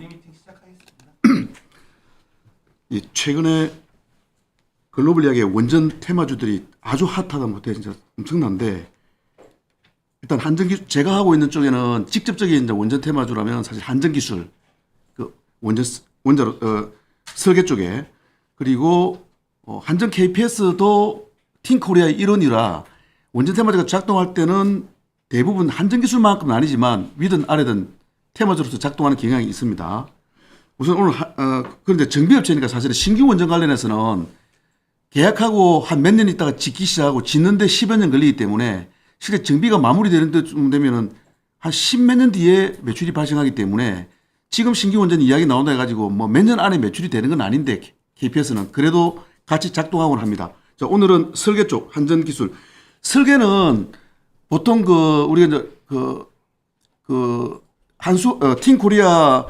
모닝미팅 시작하겠습니다. 이 최근에 글로벌 이야기의 원전 테마주들이 아주 핫하다 못해 진짜 엄청난데 일단 한전기 제가 하고 있는 쪽에는 직접적인 이제 원전 테마주라면 사실 한전기술 그 원전 스- 원자로 어, 설계 쪽에 그리고 어, 한전 KPS도 팀코리아의 일원이라 원전 테마주가 작동할 때는 대부분 한전기술만큼은 아니지만 위든 아래든 테마주로서 작동하는 경향이 있습니다. 우선 오늘 하- 어, 그런데 정비업체니까 사실은 신규 원전 관련해서는 계약하고 한 몇 년 있다가 짓기 시작하고 짓는데 10여 년 걸리기 때문에 실제 정비가 마무리되는 데쯤 되면은 한10몇년 뒤에 매출이 발생하기 때문에 지금 신규 원전 이야기 나온다 해가지고 뭐 몇 년 안에 매출이 되는 건 아닌데 KPS는 그래도 같이 작동하곤 합니다. 자, 오늘은 설계 쪽 한전 기술. 설계는 보통 그 우리가 이제 그, 그 한수 어, 팀 코리아의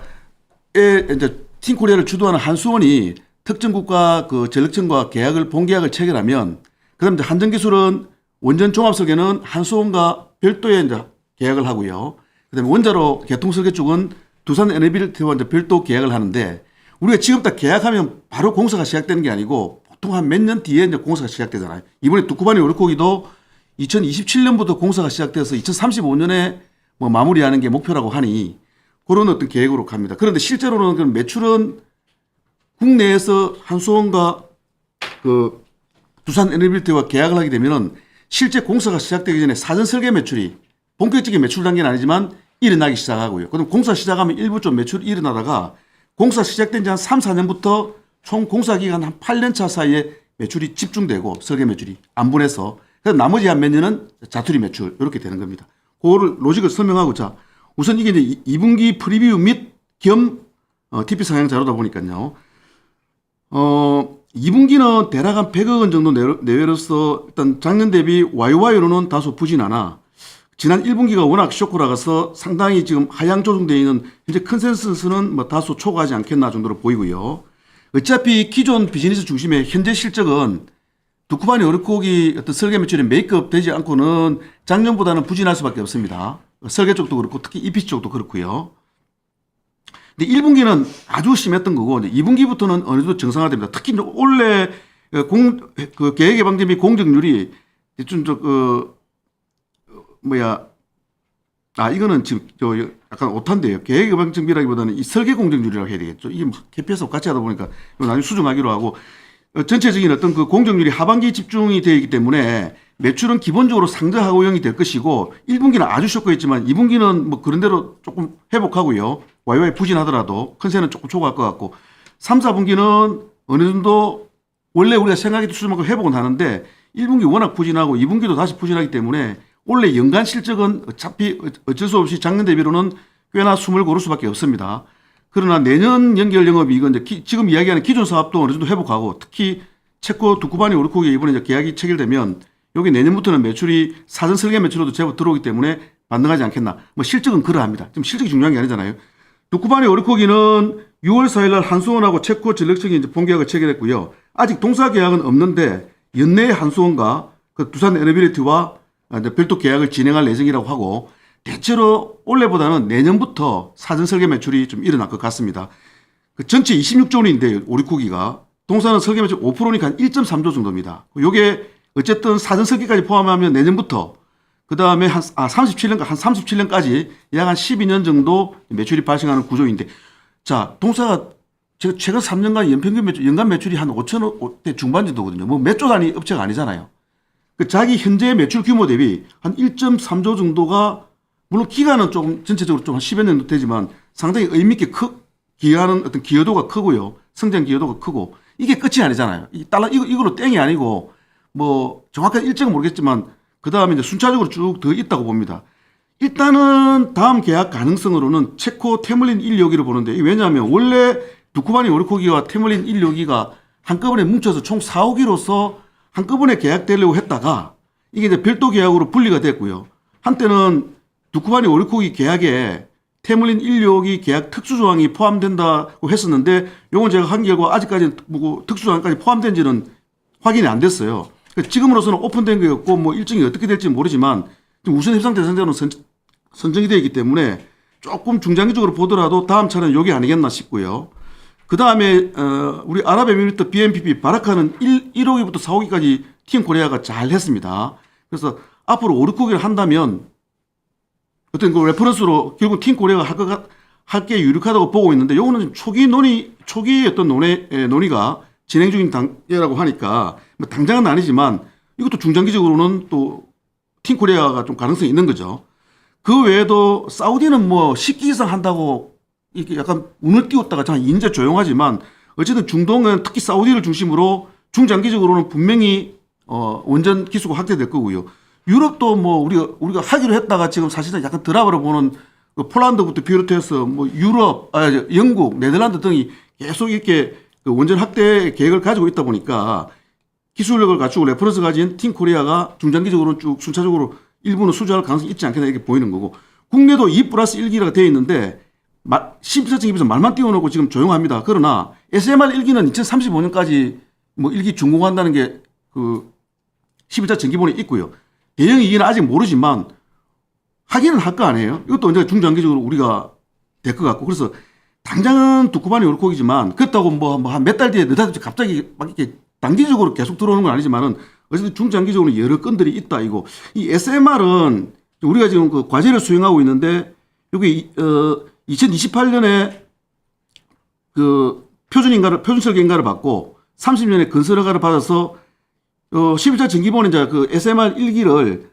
이제 팀 코리아를 주도하는 한수원이 특정 국가 그 전력청과 계약을 본계약을 체결하면 그다음 이제 한전기술은 원전 종합 설계는 한수원과 별도의 이제 계약을 하고요. 그다음에 원자로 개통 설계 쪽은 두산 에너비일티와 이제 별도 계약을 하는데 우리가 지금 딱 계약하면 바로 공사가 시작되는 게 아니고 보통 한 몇 년 뒤에 이제 공사가 시작되잖아요. 이번에 두쿠바니 오르코기도 2027년부터 공사가 시작돼서 2035년에 뭐 마무리하는 게 목표라고 하니 그런 어떤 계획으로 갑니다. 그런데 실제로는 그 매출은 국내에서 한수원과 그 두산 에너빌티와 계약을 하게 되면은 실제 공사가 시작되기 전에 사전 설계 매출이 본격적인 매출 단계는 아니지만 일어나기 시작하고요. 그럼 공사 시작하면 일부 좀 매출이 일어나다가 공사 시작된 지 한 3, 4년부터 총 공사 기간 한 8년 차 사이에 매출이 집중되고 설계 매출이 안 분해서 그래서 나머지 한 몇 년은 자투리 매출 이렇게 되는 겁니다. 그거를 로직을 설명하고 자 우선 이게 이제 2분기 프리뷰 및겸 어, TP 상향 자료다 보니까요. 어, 2분기는 대략 한 100억 원 정도 내외- 내외로서 일단 작년 대비 YY로는 다소 부진하나 지난 1분기가 워낙 쇼크라서 상당히 지금 하향 조정되어 있는 현재 컨센서스는 뭐 다소 초과하지 않겠나 정도로 보이고요. 어차피 기존 비즈니스 중심의 현재 실적은 두쿠바니 어르코기 어떤 설계 매출이 메이크업 되지 않고는 작년보다는 부진할 수밖에 없습니다. 설계 쪽도 그렇고 특히 EPC 쪽도 그렇고요. 근데 1분기는 아주 심했던 거고 이제 2분기부터는 어느 정도 정상화됩니다. 특히 올해 공, 그 계획개방제 및 공정률이 좀 저 그 뭐야 아 이거는 지금 저 약간 오탄데요. 계획개방정비라기보다는 이 설계 공정률이라고 해야 되겠죠. 이게 막 KPS 같이 하다 보니까 나중에 수정하기로 하고 어, 전체적인 어떤 그 공정률이 하반기에 집중이 되어 있기 때문에 매출은 기본적으로 상저 하고형이 될 것이고 1분기는 아주 쇼크했지만 2분기는 뭐 그런 대로 조금 회복하고요. 와이와이 부진하더라도 컨센은 조금 초과할 것 같고 3, 4분기는 어느 정도 원래 우리가 생각했던 수준만큼 회복은 하는데 1분기 워낙 부진하고 2분기도 다시 부진하기 때문에 원래 연간 실적은 어차피 어쩔 수 없이 작년 대비로는 꽤나 숨을 고를 수밖에 없습니다. 그러나 내년 연결 영업이 이건 이제 기- 지금 이야기하는 기존 사업도 어느 정도 회복하고 특히 체코 두쿠바니 오르코기 이번에 이제 계약이 체결되면 여기 내년부터는 매출이 사전 설계 매출로도 제법 들어오기 때문에 반등하지 않겠나. 뭐 실적은 그러합니다. 지금 실적이 중요한 게 아니잖아요. 두쿠바니 오르코기는 6월 4일 날 한수원하고 체코 전력청이 이제 본계약을 체결했고요. 아직 동사 계약은 없는데 연내에 한수원과 그 두산 에너비리티와 별도 계약을 진행할 예정이라고 하고 대체로 올해보다는 내년부터 사전 설계 매출이 좀 일어날 것 같습니다. 그 전체 26조 원인데 오리코기가 동사는 설계 매출 5%니까 한 1.3조 정도입니다. 요게 어쨌든 사전 설계까지 포함하면 내년부터 그 다음에 한 아, 37년 한 37년까지 약 한 12년 정도 매출이 발생하는 구조인데 자 동사가 제가 최근 3년간 연평균 매출 연간 매출이 한 5천억대 중반 정도거든요. 뭐 몇 조 단위 업체가 아니잖아요. 그 자기 현재 매출 규모 대비 한 1.3조 정도가 물론 기간은 조금 전체적으로 좀 한 10여 년 되지만 상당히 의미있게 크, 기여하는 어떤 기여도가 크고요. 성장 기여도가 크고 이게 끝이 아니잖아요. 이 달러 이거 이걸로 땡이 아니고 뭐 정확한 일정은 모르겠지만 그 다음에 이제 순차적으로 쭉 더 있다고 봅니다. 일단은 다음 계약 가능성으로는 체코 테물린 1, 2호기를 보는데 왜냐하면 원래 두쿠바니 오르코기와 테물린 1, 2호기가 한꺼번에 뭉쳐서 총 4, 5기로서 한꺼번에 계약되려고 했다가 이게 이제 별도 계약으로 분리가 됐고요. 한때는 두쿠바니 오르코기 계약에 테물린 1, 2호기 계약 특수조항이 포함된다고 했었는데 요건 제가 한 결과 아직까지는 뭐 특수조항까지 포함된지는 확인이 안 됐어요. 그러니까 지금으로서는 오픈된 거였고 뭐 일정이 어떻게 될지 모르지만 우선 협상 대상자로 선, 선정이 되어 있기 때문에 조금 중장기적으로 보더라도 다음 차는 요게 아니겠나 싶고요. 그 다음에 어, 우리 아랍에미리트 BNPP 바라카는 1, 1호기부터 4호기까지 팀 코리아가 잘 했습니다. 그래서 앞으로 5, 6호기를 한다면 어떤 그 레퍼런스로 결국 팀 코리아가 할것 할게 유력하다고 보고 있는데 요거는 초기 논의 초기 어떤 논의 에, 논의가 진행 중인 단계라고 하니까 뭐 당장은 아니지만 이것도 중장기적으로는 또 팀 코리아가 좀 가능성이 있는 거죠. 그 외에도 사우디는 뭐 10기 이상 한다고 이렇게 약간 운을 띄웠다가 참 인제 조용하지만 어쨌든 중동은 특히 사우디를 중심으로 중장기적으로는 분명히 어 원전 기수가 확대될 거고요. 유럽도 뭐 우리가 우리가 하기로 했다가 지금 사실은 약간 드라마로 보는 그 폴란드부터 비롯해서 뭐 유럽, 아 영국, 네덜란드 등이 계속 이렇게 그 원전 확대 계획을 가지고 있다 보니까 기술력을 갖추고 레퍼런스 가진 팀 코리아가 중장기적으로는 쭉 순차적으로 일부는 수주할 가능성이 있지 않겠나 이렇게 보이는 거고 국내도 2 플러스 1기가 되어 있는데 심사청 입에서 말만 띄워놓고 지금 조용합니다. 그러나 SMR 1기는 2035년까지 뭐 1기 준공한다는 게 그 11차 정기본에 있고요. 대형 2기는 아직 모르지만 하기는 할 거 아니에요. 이것도 언제 중장기적으로 우리가 될 것 같고 그래서 당장은 두꺼반이 옳고이지만 그렇다고 뭐 한 몇 달 뒤에 느닷없이 갑자기 막 이렇게 단기적으로 계속 들어오는 건 아니지만은 어쨌든 중장기적으로 여러 건들이 있다 이거 이 SMR은 우리가 지금 그 과제를 수행하고 있는데 여기 어 2028년에 그 표준 인가를 표준 설계 인가를 받고 30년에 건설 허가를 받아서 어 11차 정기본에 이제 그 SMR 1기를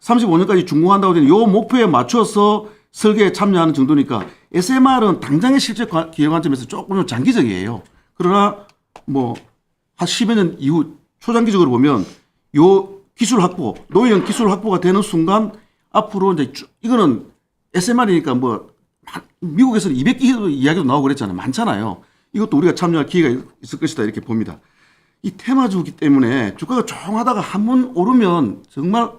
35년까지 준공한다고 되는 요 목표에 맞춰서 설계에 참여하는 정도니까 SMR은 당장의 실제 관- 기획 관점에서 조금 좀 장기적이에요. 그러나 뭐 한 10여 년 이후 초장기적으로 보면 요 기술 확보, 노예형 기술 확보가 되는 순간 앞으로 이제 쭉- 이거는 SMR이니까 뭐 한- 미국에서는 200기 이야기도 나오고 그랬잖아요. 많잖아요. 이것도 우리가 참여할 기회가 있을 것이다 이렇게 봅니다. 이 테마주기 때문에 주가가 조용하다가 한 번 오르면 정말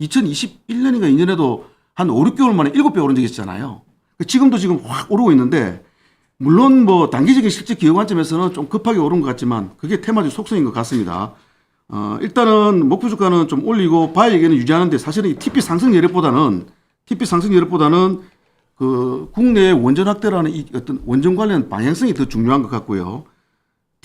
2021년인가 2년에도 한 5, 6개월 만에 7배 오른 적이 있잖아요. 지금도 지금 확 오르고 있는데 물론 뭐 단기적인 실제 기업 관점에서는 좀 급하게 오른 것 같지만 그게 테마주 속성인 것 같습니다. 어, 일단은 목표 주가는 좀 올리고 바이에게는 유지하는데 사실은 이 TP 상승 여력보다는 TP 상승 여력보다는 그 국내 원전 확대라는 이 어떤 원전 관련 방향성이 더 중요한 것 같고요.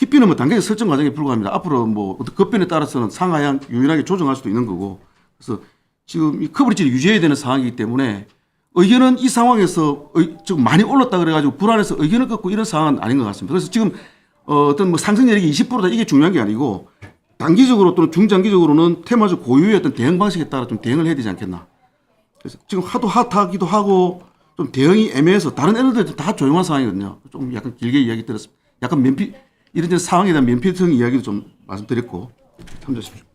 TP는 뭐 단계적 설정 과정에 불과합니다. 앞으로 뭐 어떤 급변에 따라서는 상하향 유연하게 조정할 수도 있는 거고. 그래서 지금 이 커버리지를 유지해야 되는 상황이기 때문에 의견은 이 상황에서 의- 지금 많이 올랐다 그래가지고 불안해서 의견을 꺾고 이런 상황은 아닌 것 같습니다. 그래서 지금 어, 어떤 뭐 상승 여력이 20%다 이게 중요한 게 아니고 단기적으로 또는 중장기적으로는 테마주 고유의 어떤 대응 방식에 따라 좀 대응을 해야 되지 않겠나. 그래서 지금 하도 핫하기도 하고 좀 대응이 애매해서 다른 애들도 다 조용한 상황이거든요. 좀 약간 길게 이야기 들었습니다. 약간 면피 이런 상황에 대한 면피성 이야기도 좀 말씀드렸고 참조하십시오.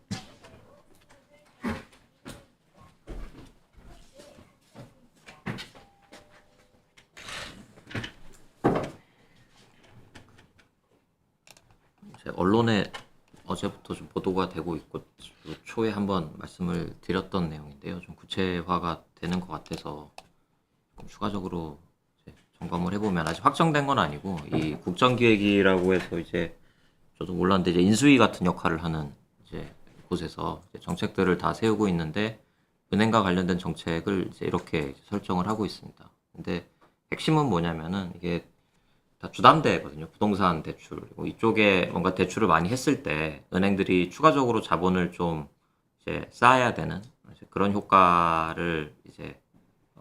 언론에 어제부터 좀 보도가 되고 있고 그 초에 한번 말씀을 드렸던 내용인데요. 좀 구체화가 되는 것 같아서 좀 추가적으로 점검을 해보면 아직 확정된 건 아니고 이 국정기획이라고 해서 이제 저도 몰랐는데 이제 인수위 같은 역할을 하는 이제 곳에서 이제 정책들을 다 세우고 있는데 은행과 관련된 정책을 이제 이렇게 설정을 하고 있습니다. 근데 핵심은 뭐냐면은 이게 다 주담대거든요. 부동산 대출. 이쪽에 뭔가 대출을 많이 했을 때 은행들이 추가적으로 자본을 좀 이제 쌓아야 되는 그런 효과를 이제 어,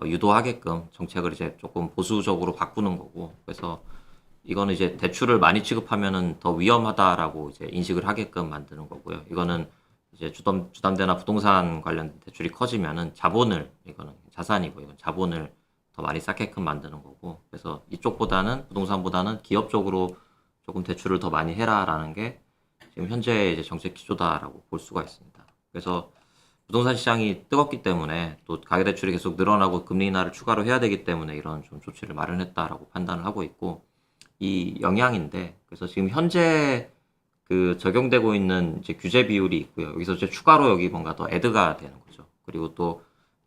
유도하게끔 정책을 이제 조금 보수적으로 바꾸는 거고. 그래서 이거는 이제 대출을 많이 취급하면은 더 위험하다라고 이제 인식을 하게끔 만드는 거고요. 이거는 이제 주담, 주담대나 부동산 관련 대출이 커지면은 자본을 이거는 자산이고 이건 자본을 더 많이 쌓게끔 만드는 거고 그래서 이쪽보다는 부동산보다는 기업 쪽으로 조금 대출을 더 많이 해라라는 게 지금 현재 이제 정책 기조다라고 볼 수가 있습니다. 그래서 부동산 시장이 뜨겁기 때문에 또 가계 대출이 계속 늘어나고 금리 인하를 추가로 해야 되기 때문에 이런 좀 조치를 마련했다라고 판단을 하고 있고 이 영향인데 그래서 지금 현재 그 적용되고 있는 이제 규제 비율이 있고요. 여기서 이제 추가로 여기 뭔가 더 애드가 되는 거죠. 그리고 또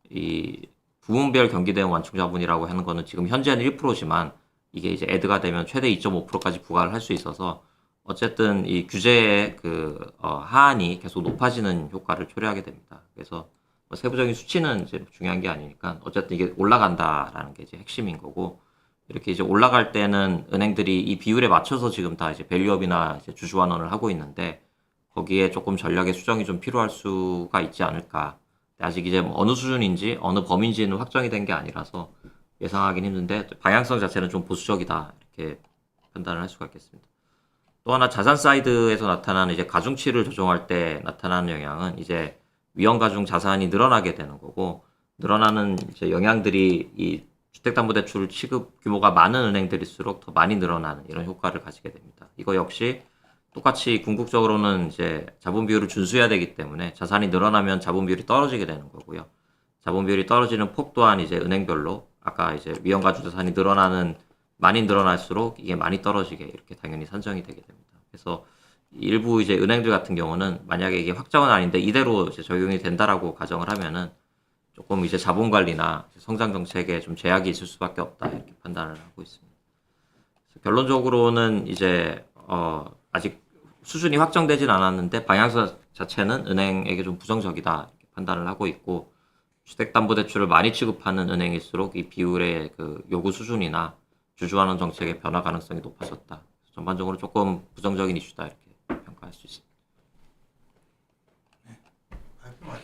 이 부문별 경기 대응 완충 자본이라고 하는 거는 지금 현재는 1%지만 이게 이제 애드가 되면 최대 2.5%까지 부과를 할 수 있어서 어쨌든 이 규제의 그 어, 하한이 계속 높아지는 효과를 초래하게 됩니다. 그래서 뭐 세부적인 수치는 이제 중요한 게 아니니까 어쨌든 이게 올라간다라는 게 이제 핵심인 거고 이렇게 이제 올라갈 때는 은행들이 이 비율에 맞춰서 지금 다 이제 밸류업이나 이제 주주환원을 하고 있는데 거기에 조금 전략의 수정이 좀 필요할 수가 있지 않을까. 아직 이제 뭐 어느 수준인지 어느 범위인지는 확정이 된 게 아니라서 예상하기는 힘든데 방향성 자체는 좀 보수적이다 이렇게 판단을 할 수가 있겠습니다. 또 하나 자산 사이드에서 나타나는 이제 가중치를 조정할 때 나타나는 영향은 이제 위험 가중 자산이 늘어나게 되는 거고 늘어나는 이제 영향들이 이 주택담보대출 취급 규모가 많은 은행들일수록 더 많이 늘어나는 이런 효과를 가지게 됩니다. 이거 역시 똑같이 궁극적으로는 이제 자본 비율을 준수해야 되기 때문에 자산이 늘어나면 자본 비율이 떨어지게 되는 거고요. 자본 비율이 떨어지는 폭 또한 이제 은행별로 아까 이제 위험 가중 자산이 늘어나는 많이 늘어날수록 이게 많이 떨어지게 이렇게 당연히 산정이 되게 됩니다. 그래서 일부 이제 은행들 같은 경우는 만약에 이게 확정은 아닌데 이대로 이제 적용이 된다라고 가정을 하면은 조금 이제 자본 관리나 성장 정책에 좀 제약이 있을 수밖에 없다 이렇게 판단을 하고 있습니다. 결론적으로는 이제 어 아직 수준이 확정되진 않았는데 방향성 자체는 은행에게 좀 부정적이다 이렇게 판단을 하고 있고 주택담보대출을 많이 취급하는 은행일수록 이 비율의 그 요구 수준이나 주주환원 정책의 변화 가능성이 높아졌다. 전반적으로 조금 부정적인 이슈다 이렇게 평가할 수 있습니다. 발표 맞